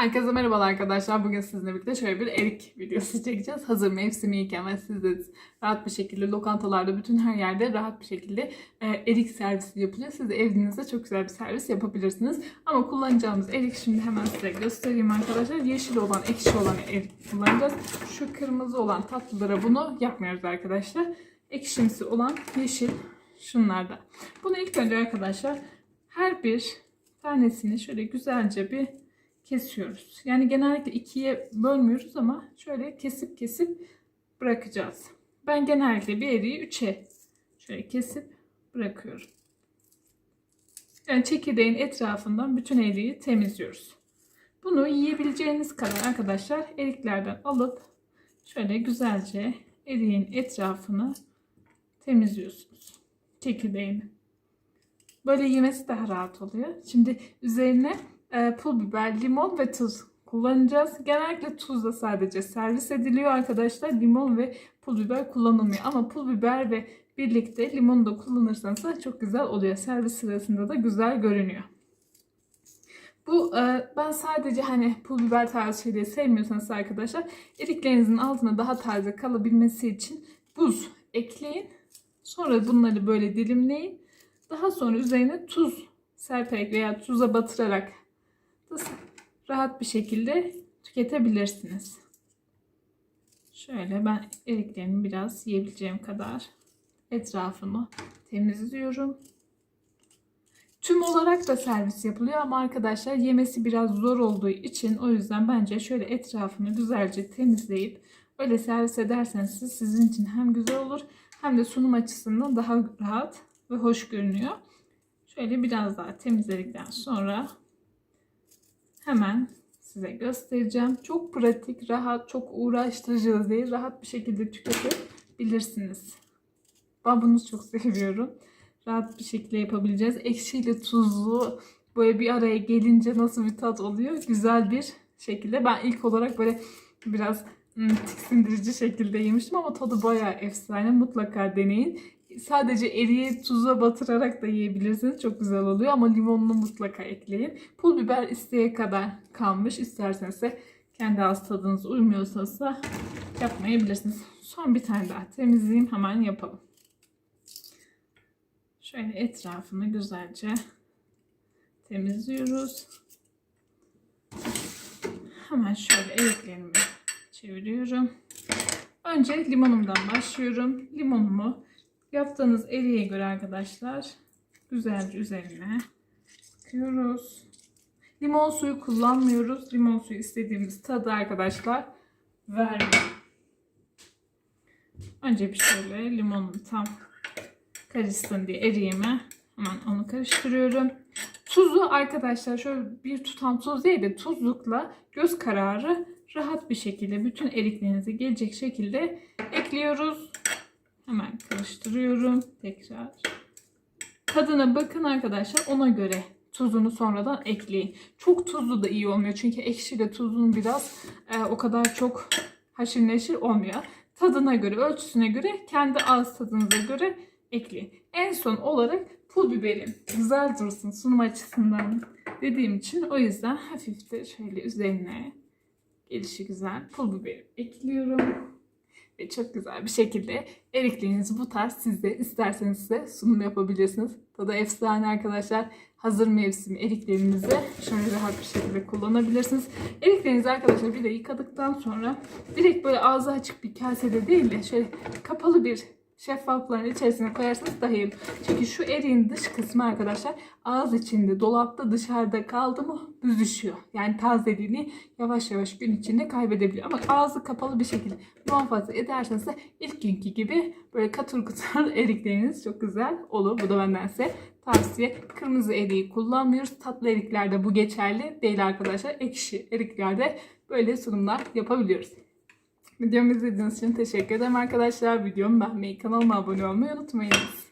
Herkese merhabalar arkadaşlar. Bugün sizinle birlikte şöyle bir erik videosu çekeceğiz. Hazır mevsimiyken ve siz de rahat bir şekilde lokantalarda bütün her yerde rahat bir şekilde e, erik servisi yapılıyor. Siz de evinizde çok güzel bir servis yapabilirsiniz. Ama kullanacağımız erik şimdi hemen size göstereyim arkadaşlar. Yeşil olan, ekşi olan erik kullanacağız. Şu kırmızı olan tatlılara bunu yapmıyoruz arkadaşlar. Ekşimsi olan yeşil şunlarda. Bunu ilk önce arkadaşlar her bir tanesini şöyle güzelce bir kesiyoruz. Yani genellikle ikiye bölmüyoruz ama şöyle kesip kesip bırakacağız. Ben genellikle bir eriği üçe şöyle kesip bırakıyorum. Yani çekirdeğin etrafından bütün eriği temizliyoruz. Bunu yiyebileceğiniz kadar arkadaşlar eriklerden alıp şöyle güzelce eriğin etrafını temizliyorsunuz. Çekirdeğini. Böyle yemesi daha rahat oluyor. Şimdi üzerine e, pul biber, limon ve tuz kullanacağız. Genellikle tuzla sadece servis ediliyor arkadaşlar. Limon ve pul biber kullanılmıyor. Ama pul biber ve birlikte limonu da kullanırsanız da çok güzel oluyor. Servis sırasında da güzel görünüyor. Bu e, ben sadece hani pul biber tarzı şeyleri sevmiyorsanız arkadaşlar eriklerinizin altına daha taze kalabilmesi için buz ekleyin. Sonra bunları böyle dilimleyin. Daha sonra üzerine tuz serperek veya tuza batırarak rahat bir şekilde tüketebilirsiniz. Şöyle ben eriklerimi biraz yiyebileceğim kadar etrafımı temizliyorum. Tüm olarak da servis yapılıyor ama arkadaşlar yemesi biraz zor olduğu için o yüzden bence şöyle etrafını güzelce temizleyip öyle servis ederseniz siz, sizin için hem güzel olur hem de sunum açısından daha rahat ve hoş görünüyor. Şöyle biraz daha temizledikten sonra hemen size göstereceğim. Çok pratik, rahat, çok uğraştırıcı değil. Rahat bir şekilde tüketebilirsiniz. Ben bunu çok seviyorum. Rahat bir şekilde yapabileceğiz. Ekşiyle tuzlu böyle bir araya gelince nasıl bir tat oluyor? Güzel bir şekilde. Ben ilk olarak böyle biraz hmm, tiksindirici şekilde yemiştim ama tadı bayağı efsane. Mutlaka deneyin. Sadece eriği tuza batırarak da yiyebilirsiniz. Çok güzel oluyor ama limonunu mutlaka ekleyin. Pul biber isteğe kadar kalmış. İsterseniz de kendi ağız tadınız uymuyorsa da yapmayabilirsiniz. Son bir tane daha temizleyeyim. Hemen yapalım. Şöyle etrafını güzelce temizliyoruz. Hemen şöyle eriklerimi çeviriyorum. Önce limonumdan başlıyorum. Limonumu Yaptığınız eriye göre arkadaşlar güzelce üzerine sıkıyoruz. Limon suyu kullanmıyoruz. Limon suyu istediğimiz tadı arkadaşlar vermiyor. Önce bir şöyle limonun tam karışsın diye eriyeme hemen onu karıştırıyorum. Tuzu arkadaşlar şöyle bir tutam tuz değil de tuzlukla göz kararı rahat bir şekilde bütün eriklerinize gelecek şekilde ekliyoruz. Hemen karıştırıyorum. Tekrar. Tadına bakın arkadaşlar. Ona göre tuzunu sonradan ekleyin. Çok tuzlu da iyi olmuyor. Çünkü ekşiyle tuzun biraz e, o kadar çok haşır neşir olmuyor. Tadına göre, ölçüsüne göre, kendi ağız tadınıza göre ekleyin. En son olarak pul biberim güzel dursun sunum açısından dediğim için o yüzden hafif de şöyle üzerine gelişi güzel pul biber ekliyorum ve çok güzel bir şekilde eriklerinizi bu tarz siz de isterseniz size sunum yapabilirsiniz. Tadı efsane arkadaşlar. Hazır mevsim eriklerinizi şöyle rahat bir şekilde kullanabilirsiniz. Eriklerinizi arkadaşlar bir de yıkadıktan sonra direkt böyle ağzı açık bir kasede değil de şöyle kapalı bir şeffafların içerisine koyarsanız daha iyi. Çünkü şu eriğin dış kısmı arkadaşlar ağız içinde, dolapta, dışarıda kaldı mı büzüşüyor. Yani tazeliğini yavaş yavaş gün içinde kaybedebiliyor. Ama ağzı kapalı bir şekilde muhafaza ederseniz de ilk günkü gibi böyle katır kutur erikleriniz çok güzel olur. Bu da benden size tavsiye. Kırmızı eriği kullanmıyoruz. Tatlı eriklerde bu geçerli değil arkadaşlar. Ekşi eriklerde böyle sunumlar yapabiliyoruz. Videomu izlediğiniz için teşekkür ederim arkadaşlar. Videomu beğenmeyi, kanalıma abone olmayı unutmayınız.